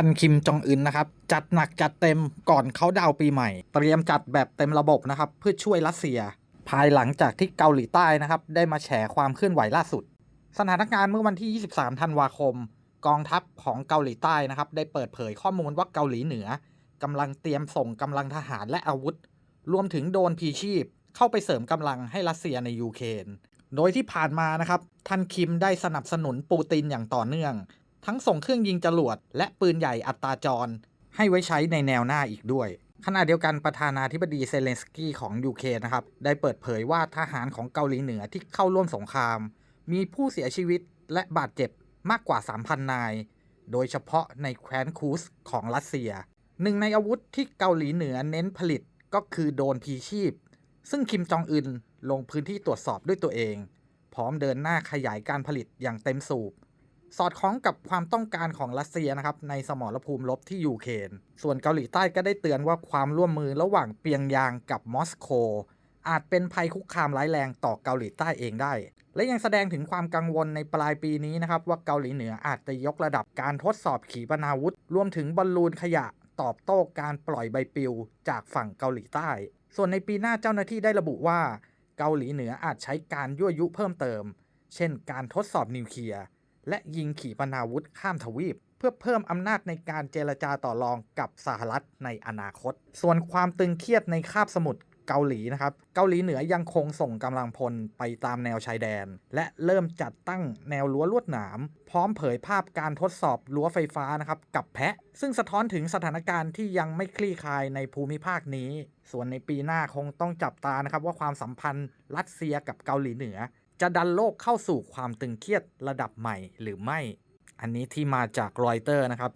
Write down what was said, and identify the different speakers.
Speaker 1: ท่านคิมจองอึนนะครับ จัดหนักจัดเต็มก่อนเขาดาวปีใหม่ เตรียมจัดแบบเต็มระบบนะครับ เพื่อช่วยรัสเซีย ภายหลังจากที่เกาหลีใต้นะครับ ได้มาแฉความเคลื่อนไหวล่าสุด สถานการณ์เมื่อวันที่ 23 ธันวาคม กองทัพของเกาหลีใต้นะครับ ได้เปิดเผยข้อมูลว่าเกาหลีเหนือกำลังเตรียมส่งกำลังทหารและอาวุธ รวมถึงโดนพีชีพ เข้าไปเสริมกำลังให้รัสเซียในยูเครนโดยที่ผ่านมานะครับท่านคิมได้สนับสนุนปูตินอย่างต่อเนื่อง ทั้งส่งเครื่องยิงจรวด และปืนใหญ่อัตราจร ให้ไว้ใช้ในแนวหน้าอีกด้วยขณะเดียวกันประธานาธิบดีเซเลนสกี้ของยูเครนนะครับ ได้เปิดเผยว่าทหารของเกาหลีเหนือที่เข้าร่วมสงคราม มีผู้เสียชีวิตและบาดเจ็บมากกว่า 3,000 นาย โดยเฉพาะในแคว้นคูสของรัสเซีย หนึ่งในอาวุธที่เกาหลีเหนือเน้นผลิตก็คือโดรนพีชีพ ซึ่งคิมจองอึนลงพื้นที่ตรวจสอบด้วยตัวเอง พร้อมเดินหน้าขยายการผลิตอย่างเต็มสูบ สอดคล้องกับความต้องการของรัสเซียนะครับในสมรภูมิรบที่ยูเครนส่วนเกาหลีใต้ก็ได้เตือนว่าความร่วมมือระหว่างเปียงยางกับมอสโกอาจเป็นภัยคุกคามร้ายแรงต่อเกาหลีใต้เองได้ และยังแสดงถึงความกังวลในปลายปีนี้นะครับว่าเกาหลีเหนืออาจจะยกระดับการทดสอบขีปนาวุธ รวมถึงบอลลูนขยะตอบโต้การปล่อยใบปลิวจากฝั่งเกาหลีใต้ ส่วนในปีหน้าเจ้าหน้าที่ได้ระบุว่า เกาหลีเหนืออาจใช้การยั่วยุเพิ่มเติม เช่น การทดสอบนิวเคลียร์ และยิงขีปนาวุธข้ามทวีป เพื่อเพิ่มอำนาจในการเจรจาต่อรองกับสหรัฐในอนาคต ส่วนความตึงเครียดในคาบสมุทรเกาหลีนะครับ เกาหลีเหนือยังคงส่งกำลังพลไปตามแนวชายแดน และเริ่มจัดตั้งแนวรั้วลวดหนาม พร้อมเผยภาพการทดสอบรั้วไฟฟ้านะครับกับแพะ ซึ่งสะท้อนถึงสถานการณ์ที่ยังไม่คลี่คลายในภูมิภาคนี้ ส่วนในปีหน้าคงต้องจับตานะครับว่าความสัมพันธ์รัสเซียกับเกาหลีเหนือ จะดันโลกเข้าสู่ความตึงเครียดระดับใหม่หรือไม่ อันนี้ที่มาจากรอยเตอร์นะครับ